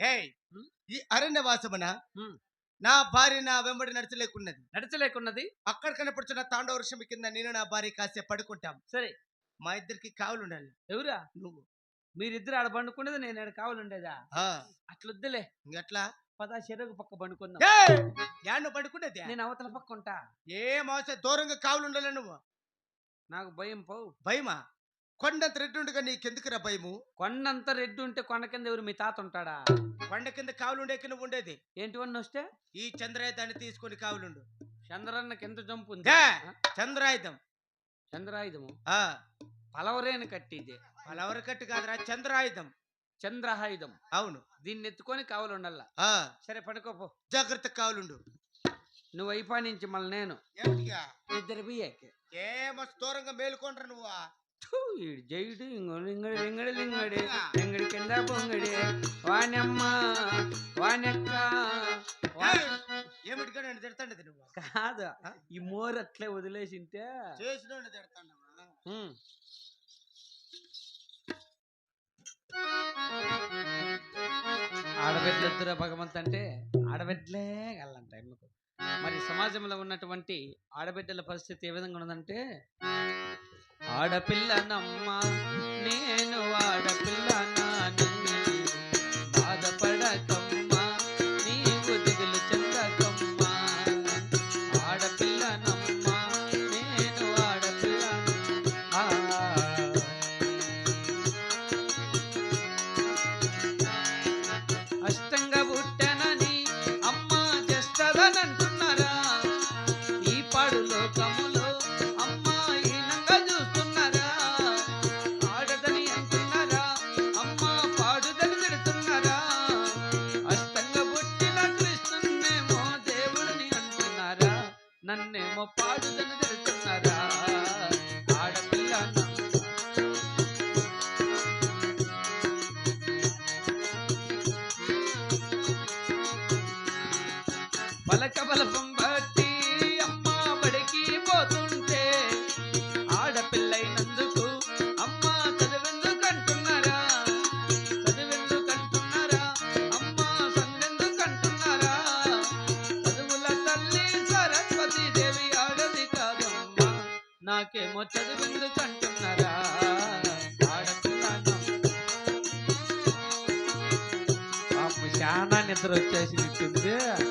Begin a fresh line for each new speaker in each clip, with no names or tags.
ఏయ్!
హ్మ్?
ఈ అరణ్యవాసమున?
హ్మ్.
నా భార్య నా వెంబడి నడచలేకున్నది.
నడచలేకున్నది?
అక్కడ కనపడుతున్న తాండవ వృక్షం కింద నేను నా భార్య కాసేపు పడుకుంటాం.
సరే.
మా ఇద్దరికి కావులు ఉండాలి
ఎవరా?
నువ్వు.
మీరిద్దరు ఆడ పండుకునేది నేను ఆడ కావాలండేదా?
ఆ,
అట్లొద్దులే.
ఇంకెట్లా?
పదా చెరుకు పక్క పండుకుందాం.
ఏయ్! యాడ్ను పడుకునేది
నేను అవతల పక్క ఉంటా
ఏం అవసరం? దూరంగా కావులు ఉండాలి నువ్వు.
నాకు భయం పోవు.
భయమా? కొండంత రెడ్డి ఉండగా నీకెందుకురా భయము?
కొండంత రెడ్డి ఉంటే కొండ కింద ఎవరు మీ తాత ఉంటాడా?
కొండ కింద కావులు ఉండేకి నువ్వు ఉండేది
ఏంటివన్నీ వస్తే
ఈ చంద్రాయుధాన్ని తీసుకొని కావులుండు.
చంద్రన్నకి ఎంత జంపు ఉంది?
చంద్రాయుధం.
చంద్రాయుధము?
ఆ.
పలవరేని కట్టిది.
పలవర కట్టు కాదురా చంద్రాయుధం.
చంద్రహాయుధం.
అవును.
దీన్ని ఎత్తుకొని కావాలి ఉండాల
ఆ.
సరే పడుకోపో.
జాగ్రత్త కావులుండు.
నువ్వు అయిపోయి నుంచి మళ్ళీ నేను ఇద్దరు బియ్యకి
ఏ మస్తు దూరంగా మేలుకొండ్రా నువ్వు?
ఇంగోడు ఇంగడి లింగడి లింగడి కింద పొంగడి వానమ్మ వానెక్క
నువ్వు?
కాదు ఈ మోరు అట్లే వదిలేసింటే
చేసిన తిడతాండవా?
ఉమ్. ఆడబిడ్డలొద్దురా భగవంత్ అంటే ఆడబిడ్డలే ఎందుకు మరి సమాజంలో ఉన్నటువంటి ఆడబిడ్డల పరిస్థితి ఏ విధంగా ఉన్నదంటే ఆడపిల్లనమ్మ నేను పలక బలపం బట్టి అమ్మ బడికి పోతుంటే ఆడపిల్లైనందుకు అమ్మ చదివెందుకంటున్నారా చదివెందుకంటున్నారా అమ్మ సందెందుకంటున్నారా చదువుల తల్లి సరస్వతి దేవి ఆడది కాదమ్మా. నాకేమో చదివెందుకంటున్నారా ఆడపిల్లను పాపం చాలా నిద్ర వచ్చేసి ఎదిగేటి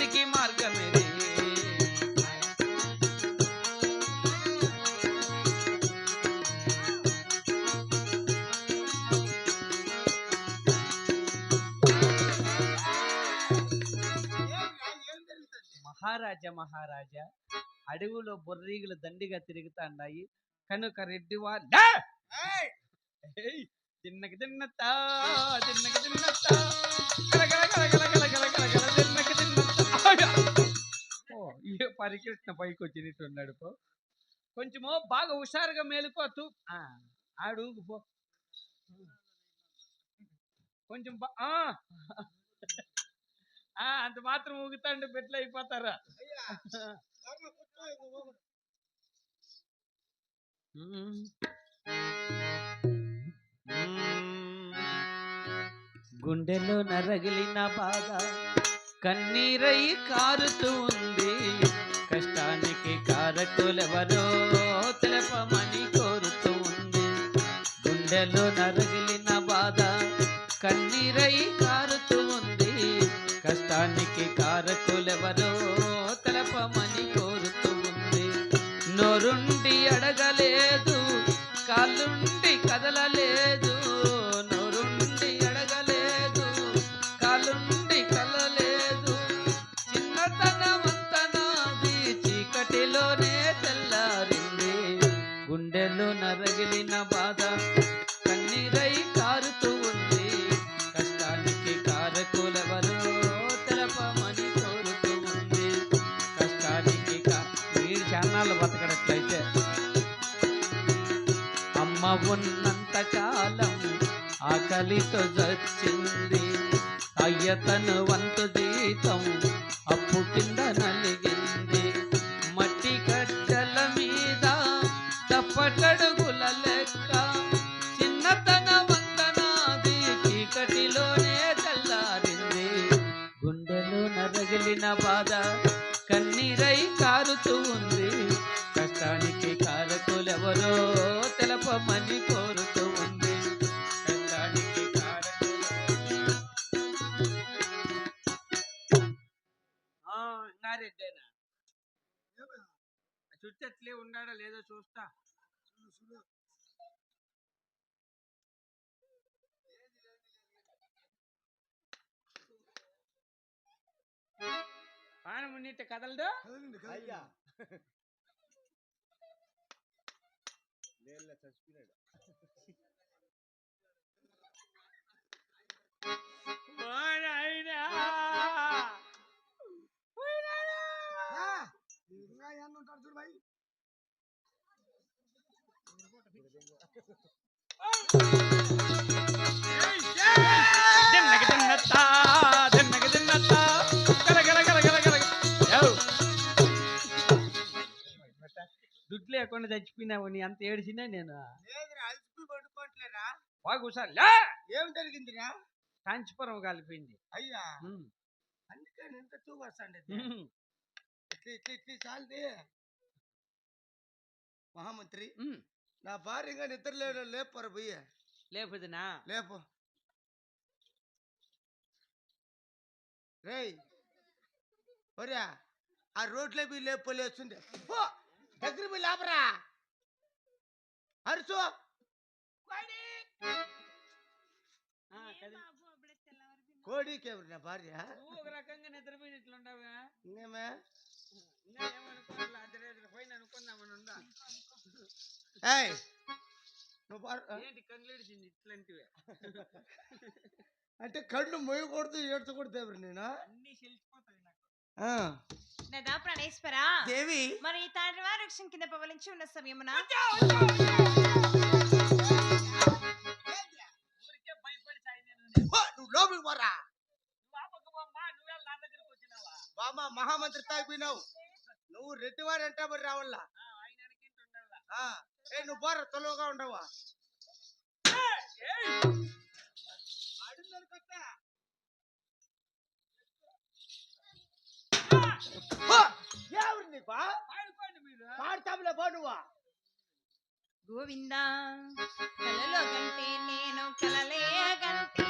జగతికి మార్గమేది మహారాజా మహారాజా అడవులో బొర్రీగులు దండిగా తిరుగుతాండాయి కనుక రెడ్డి వారు తిన్నకి తిన్నత్తా తిన్నకి తిన్నత్తా. ఏ పరికృష్ణ పైకి వచ్చినట్టున్నాడు పో. కొంచెము బాగా హుషారుగా మేలుకోతూ ఆ, ఆడు పో. కొంచెం బా ఆ. ఆ, అంత మాత్రం ఊగుతాండి బెట్లు అయిపోతారా. గుండెలో నరగిలిన బాధ కన్నీరై కారుతూ ఉంది. కారకులెవరో తెలపమని కోరుతూ ఉంది. గుండెలో నరగిలిన బాధ కన్నీరై కారుతూ ఉంది. కష్టానికి కారకులెవరో ఉన్నంత కాలం ఆకలితో చచ్చింది. అయ్య తను వంతు జీతం అప్పు కింద నలిగింది. మట్టి కట్టెల మీద తప్పటడుగుల లెక్క చిన్నతన వంతనాది చీకటిలోనే తెల్లారింది. గుండెలో నరగిలిన బాధ కన్నీరై కారుతూ ఉంది. కష్టానికి కారకులెవరో తెలపమని కోరుతూ ఉంది. నారెడ్డేనా చుట్టట్లే ఉన్నాడా లేదో చూస్తా. పానం ఉన్నిట్ట కదలడు.
అయ్యా.
தேர்ல சஸ்பீரட் மாரைனா போயிடாடா இங்க யான்னு டார்ச்சர் பாய் దుడ్డు లేకుండా చచ్చిపోయినావు నీ అంత ఏడిచినా నేను.
లేదురా అలసిపోయి పడుకోవట్లేరా
బాగుసారి లే!
ఏం జరిగిందిరా?
కాంచీపురం కలిపింది
అయ్యా!
ఉమ్,
అందుకే నేను ఇంత
ఉమ్,
ఇట్లా. ఇట్లా ఇట్లా చాలది. మహామంత్రి. నా భార్యగా నిద్ర లేడు లేపరు పోయి
లేపుదినా?
లేపు. రేయ్! ఒరే ఆ రోడ్లో పోయి లేపు లేస్తుంది పో! దగ్గర పోయి లేపరా అరుచు
ఆ, కదిలి.
కోడికి ఎవరు నా భార్య
నువ్వు ఒక రకంగా నిద్రపోయినట్లుండవుగా
ఇంకేమే
ఇంకా ఏమనుకోవాలి అర్ధరాత్రి పోయిన అనుకుందామని ఉందా
ఏయ్ నువ్వు బార్-
ఏంటి కళ్ళిడిచింది ఇట్లాంటివే
అంటే కళ్ళు మొయ్యకూడదు ఏడ్చకూడదు ఎవరు నేను
అన్ని చెల్లిపోతాయి నాకు
ఆ.
నదా ప్రాణేశ్వరా?
దేవి?
మరి ఈ తాండ్రి వృక్షం కింద పవలించి ఉన్న సమయమున?
నువ్వు లోపలికి పోరా.
బామ్మ
మహామంత్రి తాగిపోయినావు. నువ్వు రెడ్డివారు అంటే మరి రావాలా? ఏ నువ్వు పోరా తొలవగా ఉండవా? ఎవరు నీకు?
పాడుకోండి మీరు.
పాడతాంలే పో నువ్వు.
గోవిందా కలలో కంటే నేను కలలే కంటే